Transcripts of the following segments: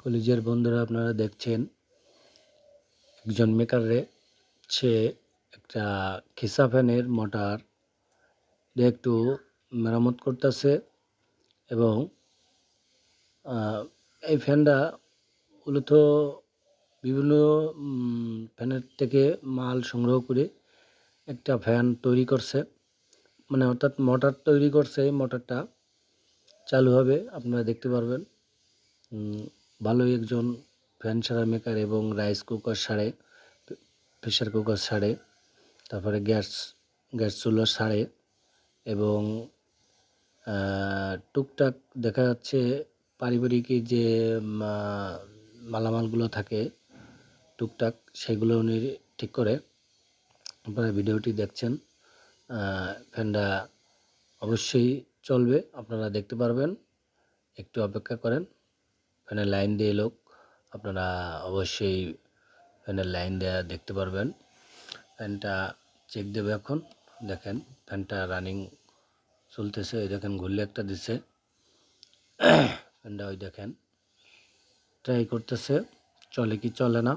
কলেজের বন্ধুরা আপনারা দেখছেন। একজন মেকারে সে একটা খিসা ফ্যানের মোটর একটু মেরামত করতেছে এবং এই ফ্যানটা মূলত বিভিন্ন ফ্যানের থেকে মাল সংগ্রহ করে একটা ফ্যান তৈরি করছে। মানে অর্থাৎ মোটর তৈরি করছে এই মোটরটা। চালু হবে, আপনারা দেখতে পারবেন। ভালোই একজন ফ্যান সারা মেকার এবং রাইস কুকার সারে প্রেশার কুকার সারে, তারপরে গ্যাস গ্যাস চুলা সারে এবং টুকটাক দেখা যাচ্ছে পারিবারিক যে মালামালগুলো থাকে, টুকটাক সেগুলো উনি ঠিক করে। আপনারা ভিডিওটি দেখছেন ফ্যানটা অবশ্যই চলবে, আপনারা দেখতে পারবেন, একটু অপেক্ষা করেন। ফ্যানের লাইন দিয়ে লোক, আপনারা অবশ্যই ফ্যানের লাইন দেওয়া দেখতে পারবেন। ফ্যানটা চেক দেবে এখন। দেখেন, ফ্যানটা রানিং চলতেছে। ওই দেখেন, ঘুরলে একটা দিছে। ফ্যানটা ওই দেখেন ট্রাই করতেছে। চলে কি চলে না?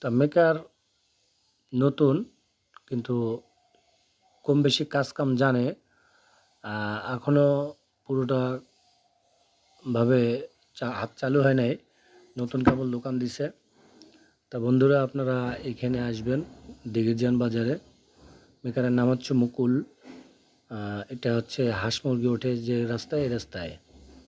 তা মেকার নতুন, কিন্তু কম বেশি কাজ কাম জানে। এখনও এখনও পুরোটা ভাবে হাত চালু হয় নাই, নতুন কাপড় দোকান দিছে। তা বন্ধুরা, আপনারা এখানে আসবেন দিগিরজান বাজারে। মেকারের নাম হচ্ছে মুকুল। এটা হচ্ছে হাঁস মুরগি ওঠে যে রাস্তায়, এই রাস্তায়।